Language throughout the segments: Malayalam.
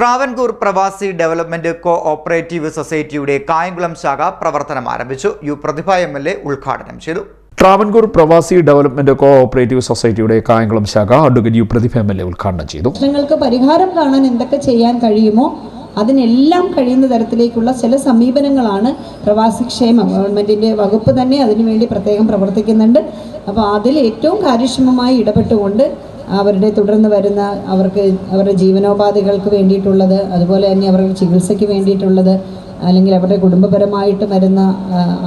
ട്രാവൻകൂർ പ്രവാസി ഡെവലപ്മെന്റ് കോ ഓപ്പറേറ്റീവ് സൊസൈറ്റിയുടെ കായംകുളം ശാഖ പ്രവർത്തനം ആരംഭിച്ചു. U Prathibha M L A ഉദ്ഘാടനം ചെയ്തു. ട്രാവൻകൂർ പ്രവാസി ഡെവലപ്മെന്റ് കോ ഓപ്പറേറ്റീവ് സൊസൈറ്റിയുടെ കായംകുളം ശാഖ advocate U Prathibha M L A ഉദ്ഘാടനം ചെയ്തു. നിങ്ങൾക്ക് പരിഹാരം കാണാൻ എന്തൊക്കെ ചെയ്യാൻ കഴിയുമോ അതിനെല്ലാം കഴിയുന്ന തരത്തിലേക്കുള്ള ചില സമീപനങ്ങളാണ് പ്രവാസി പ്രവാസിക്ഷേമം ഗവൺമെന്റിന്റെ വകുപ്പ് തന്നെ അതിനുവേണ്ടി പ്രത്യേകം പ്രവർത്തിക്കുന്നുണ്ട്. അപ്പോൾ അതിൽ ഏറ്റവും കാര്യക്ഷമമായി ഇടപെട്ടുകൊണ്ട് അവരുടെ തുടർന്ന് വരുന്ന അവർക്ക് അവരുടെ ജീവനോപാധികൾക്ക് വേണ്ടിയിട്ടുള്ളത് അതുപോലെ തന്നെ അവരുടെ ചികിത്സയ്ക്ക് വേണ്ടിയിട്ടുള്ളത് അല്ലെങ്കിൽ അവരുടെ കുടുംബപരമായിട്ട് വരുന്ന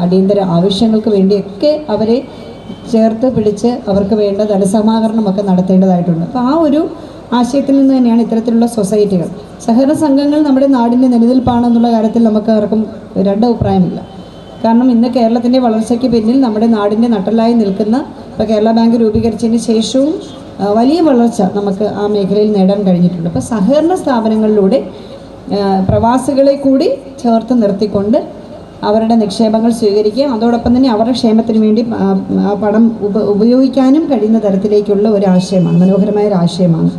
അടിയന്തര ആവശ്യങ്ങൾക്ക് വേണ്ടിയൊക്കെ അവരെ ചേർത്ത് പിടിച്ച് അവർക്ക് വേണ്ട ധനസമാഹരണമൊക്കെ നടത്തേണ്ടതായിട്ടുണ്ട്. അപ്പോൾ ആ ഒരു ആശയത്തിൽ നിന്ന് തന്നെയാണ് ഇത്തരത്തിലുള്ള സൊസൈറ്റികൾ. സഹകരണ സംഘങ്ങൾ നമ്മുടെ നാടിന്റെ നിലനിൽപ്പാണെന്നുള്ള കാര്യത്തിൽ നമുക്ക് ആർക്കും രണ്ട് അഭിപ്രായമില്ല. കാരണം ഇന്ന് കേരളത്തിന്റെ വളർച്ചയ്ക്ക് പിന്നിൽ നമ്മുടെ നാടിന്റെ നട്ടലായി നിൽക്കുന്ന ഇപ്പോൾ കേരള ബാങ്ക് രൂപീകരിച്ചതിന് ശേഷവും വലിയ വളർച്ച നമുക്ക് ആ മേഖലയിൽ നേടാൻ കഴിഞ്ഞിട്ടുണ്ട്. അപ്പോൾ സഹകരണ സ്ഥാപനങ്ങളിലൂടെ പ്രവാസികളെ കൂടി ചേർത്ത് നിർത്തിക്കൊണ്ട് അവരുടെ നിക്ഷേപങ്ങൾ സ്വീകരിക്കുകയും അതോടൊപ്പം തന്നെ അവരുടെ ക്ഷേമത്തിന് വേണ്ടി ആ, പണം ഉപ ഉപയോഗിക്കാനും കഴിയുന്ന തരത്തിലേക്കുള്ള ഒരു ആശയമാണ് മനോഹരമായ ഒരു ആശയമാണ്.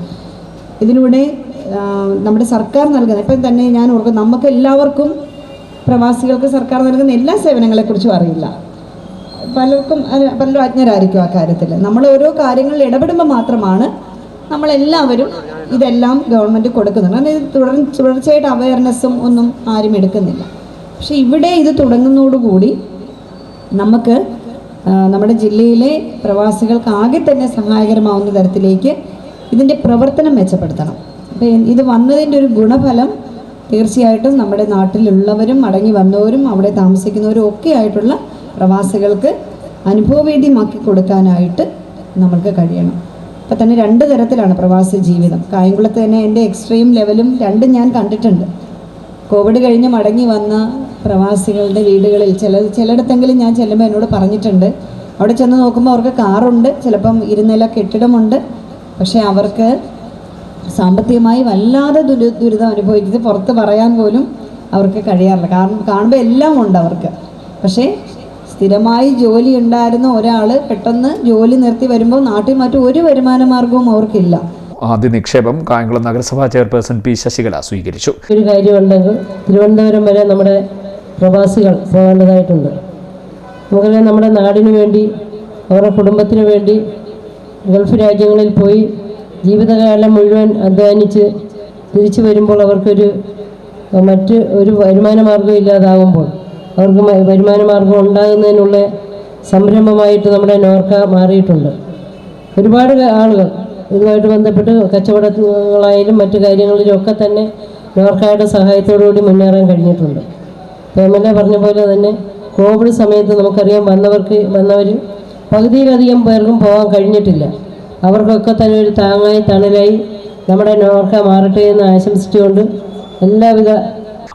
ഇതിലൂടെ നമ്മുടെ സർക്കാർ നൽകുന്ന ഇപ്പം തന്നെ ഞാൻ ഓർക്കും നമുക്ക് എല്ലാവർക്കും പ്രവാസികൾക്ക് സർക്കാർ നൽകുന്ന എല്ലാ സേവനങ്ങളെക്കുറിച്ചും അറിയില്ല. പലർക്കും പലരും അജ്ഞരായിരിക്കും ആ കാര്യത്തിൽ. നമ്മൾ ഓരോ കാര്യങ്ങളിൽ ഇടപെടുമ്പോൾ മാത്രമാണ് നമ്മളെല്ലാവരും ഇതെല്ലാം ഗവൺമെന്റ് കൊടുക്കുന്നുണ്ട്. കാരണം ഇത് തുടർ തുടർച്ചയായിട്ട് അവയർനെസ്സും ഒന്നും ആരും എടുക്കുന്നില്ല. പക്ഷേ ഇവിടെ ഇത് തുടങ്ങുന്നതോടുകൂടി നമുക്ക് നമ്മുടെ ജില്ലയിലെ പ്രവാസികൾക്ക് ആകെ തന്നെ സഹായകരമാവുന്ന തരത്തിലേക്ക് ഇതിന്റെ പ്രവർത്തനം മെച്ചപ്പെടുത്തണം. അപ്പം ഇത് വന്നതിന്റെ ഒരു ഗുണഫലം തീർച്ചയായിട്ടും നമ്മുടെ നാട്ടിലുള്ളവരും മടങ്ങി വന്നവരും അവിടെ താമസിക്കുന്നവരും ഒക്കെ ആയിട്ടുള്ള പ്രവാസികൾക്ക് അനുഭവവേദ്യമാക്കി കൊടുക്കാനായിട്ട് നമ്മൾക്ക് കഴിയണം. ഇപ്പം തന്നെ രണ്ട് തരത്തിലാണ് പ്രവാസി ജീവിതം. കായംകുളത്ത് തന്നെ എന്റെ എക്സ്ട്രീം ലെവലും രണ്ടും ഞാൻ കണ്ടിട്ടുണ്ട്. കോവിഡ് കഴിഞ്ഞ് മടങ്ങി വന്ന പ്രവാസികളുടെ വീടുകളിൽ ചില ചിലയിടത്തെങ്കിലും ഞാൻ ചെല്ലുമ്പോൾ എന്നോട് പറഞ്ഞിട്ടുണ്ട്. അവിടെ ചെന്ന് നോക്കുമ്പോൾ അവർക്ക് കാറുണ്ട് ചിലപ്പം ഇരുന്നില കെട്ടിടമുണ്ട്. പക്ഷേ അവർക്ക് സാമ്പത്തികമായി വല്ലാതെ ദുരി ദുരിതം അനുഭവിക്കുന്നത് പുറത്ത് പറയാൻ പോലും അവർക്ക് കഴിയാറില്ല. കാരണം കാണുമ്പോൾ എല്ലാം ഉണ്ട് അവർക്ക്. പക്ഷേ സ്ഥിരമായി ജോലി ഉണ്ടായിരുന്ന ഒരാൾ പെട്ടെന്ന് ജോലി നിർത്തി വരുമ്പോൾ നാട്ടിൽ മറ്റു ഒരു വരുമാന മാർഗവും അവർക്കില്ല. ആദ്യ നിക്ഷേപം കായംകുളം നഗരസഭാ ചെയർപേഴ്സൺ പി ശശികല സ്വീകരിച്ചു. ഒരു കാര്യമുണ്ടെങ്കിൽ തിരുവനന്തപുരം വരെ നമ്മുടെ പ്രവാസികൾ പോകേണ്ടതായിട്ടുണ്ട്. നമുക്കറിയാം നമ്മുടെ നാടിനു വേണ്ടി അവരുടെ കുടുംബത്തിനു വേണ്ടി ഗൾഫ് രാജ്യങ്ങളിൽ പോയി ജീവിതകാലം മുഴുവൻ അധ്വാനിച്ച് തിരിച്ചു വരുമ്പോൾ അവർക്കൊരു മറ്റ് ഒരു വരുമാന മാർഗം ഇല്ലാതാകുമ്പോൾ അവർക്ക് വരുമാന മാർഗം ഉണ്ടാകുന്നതിനുള്ള സംരംഭമായിട്ട് നമ്മുടെ നോർക്ക മാറിയിട്ടുണ്ട്. ഒരുപാട് ആളുകൾ ഇതുമായിട്ട് ബന്ധപ്പെട്ട് കച്ചവടങ്ങളായാലും മറ്റു കാര്യങ്ങളിലും ഒക്കെ തന്നെ നോർക്കയുടെ സഹായത്തോടുകൂടി മുന്നേറാൻ കഴിഞ്ഞിട്ടുണ്ട്. എം എൽ എ പറഞ്ഞ പോലെ തന്നെ കോവിഡ് സമയത്ത് നമുക്കറിയാം വന്നവർക്ക് വന്നവർ പകുതിയിലധികം പേർക്കും പോകാൻ കഴിഞ്ഞിട്ടില്ല. അവർക്കൊക്കെ തന്നെ ഒരു താങ്ങായി തണലായി നമ്മുടെ നോർക്ക മാറട്ടെ എന്ന് ആശംസിച്ചുകൊണ്ട് എല്ലാവിധ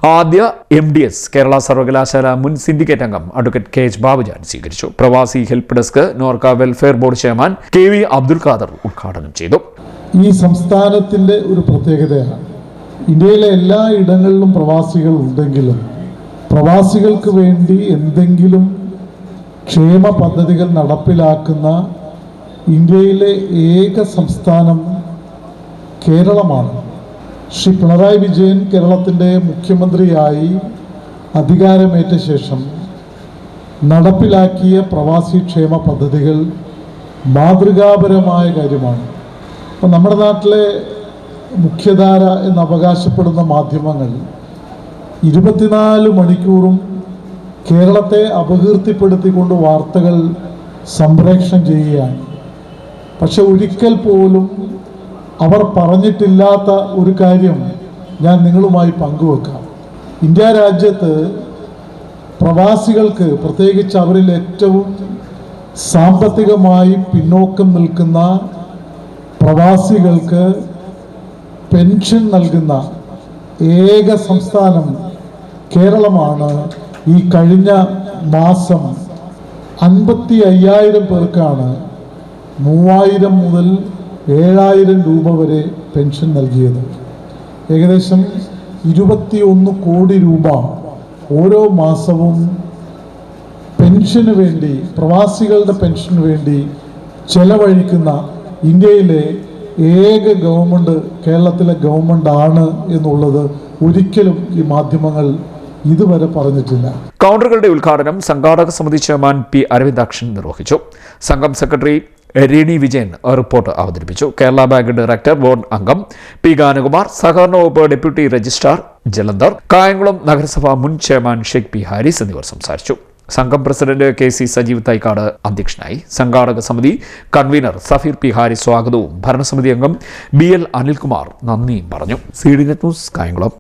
ആദ്യ എം ഡി എസ് കേരള സർവകലാശാല മുൻ സിൻഡിക്കേറ്റ് അംഗം അഡ്വക്കേറ്റ് കെ എച്ച് ബാബുജാൻ സ്വീകരിച്ചു. പ്രവാസി help desk NORKA welfare board chairman K V Abdul Khader ഉദ്ഘാടനം ചെയ്തു. ഈ സംസ്ഥാനത്തിന്റെ ഒരു പ്രത്യേകതയാണ്. ഇന്ത്യയിലെ എല്ലാ ഇടങ്ങളിലും പ്രവാസികൾ ഉണ്ടെങ്കിലും പ്രവാസികൾക്ക് വേണ്ടി എന്തെങ്കിലും ക്ഷേമ പദ്ധതികൾ നടപ്പിലാക്കുന്ന ഇന്ത്യയിലെ ഏക സംസ്ഥാനം കേരളമാണ്. ശ്രീ പിണറായി വിജയൻ കേരളത്തിന്റെ മുഖ്യമന്ത്രിയായി അധികാരമേറ്റ ശേഷം നടപ്പിലാക്കിയ പ്രവാസി ക്ഷേമ പദ്ധതികൾ മാതൃകാപരമായ കാര്യമാണ്. അപ്പം നമ്മുടെ നാട്ടിലെ മുഖ്യധാര എന്ന് അവകാശപ്പെടുന്ന മാധ്യമങ്ങൾ ഇരുപത്തിനാല് മണിക്കൂറും കേരളത്തെ അപകീർത്തിപ്പെടുത്തിക്കൊണ്ട് വാർത്തകൾ സംപ്രേഷണം ചെയ്യുകയാണ്. പക്ഷെ ഒരിക്കൽ പോലും അവർ പറഞ്ഞിട്ടില്ലാത്ത ഒരു കാര്യം ഞാൻ നിങ്ങളുമായി പങ്കുവെക്കാം. ഇന്ത്യ രാജ്യത്ത് പ്രവാസികൾക്ക് പ്രത്യേകിച്ച് അവരിൽ ഏറ്റവും സാമ്പത്തികമായി പിന്നോക്കം നിൽക്കുന്ന പ്രവാസികൾക്ക് പെൻഷൻ നൽകുന്ന ഏക സംസ്ഥാനം കേരളമാണ് ഈ കഴിഞ്ഞ മാസം അൻപത്തി അയ്യായിരം പേർക്കാണ് മൂവായിരം മുതൽ ഏഴായിരം രൂപ വരെ പെൻഷൻ നൽകിയത്. ഏകദേശം ഇരുപത്തിയൊന്ന് കോടി രൂപ ഓരോ മാസവും പെൻഷന് വേണ്ടി പ്രവാസികളുടെ പെൻഷന് വേണ്ടി ചെലവഴിക്കുന്ന ഇന്ത്യയിലെ ഏക ഗവൺമെന്റ് കേരളത്തിലെ ഗവൺമെന്റ് എന്നുള്ളത് ഒരിക്കലും ഈ മാധ്യമങ്ങൾ ഇതുവരെ പറഞ്ഞിട്ടില്ല. കൗണ്ടറുകളുടെ ഉദ്ഘാടനം സംഘാടക സമിതി ചെയർമാൻ പി അരവിന്ദാക്ഷൻ നിർവഹിച്ചു. സംഘം സെക്രട്ടറി രേണി വിജയൻ റിപ്പോർട്ട് അവതരിപ്പിച്ചു. കേരള ബാങ്ക് ഡയറക്ടർ ബോർഡ് അംഗം പി ഗാനകുമാർ സഹകരണ വകുപ്പ് ഡെപ്യൂട്ടി രജിസ്ട്രാർ ജലന്ധർ കായംകുളം നഗരസഭ മുൻ ചെയർമാൻ ഷെയ്ഖ് പി ഹാരിസ് എന്നിവർ സംസാരിച്ചു. സംഘം president K C Sajeev Thycaud അധ്യക്ഷനായി. സംഘാടക സമിതി കൺവീനർ സഫീർ പി ഹാരി സ്വാഗതവും ഭരണസമിതി അംഗം ബി എൽ അനിൽകുമാർ നന്ദിയും പറഞ്ഞു. C news Kayamkulam.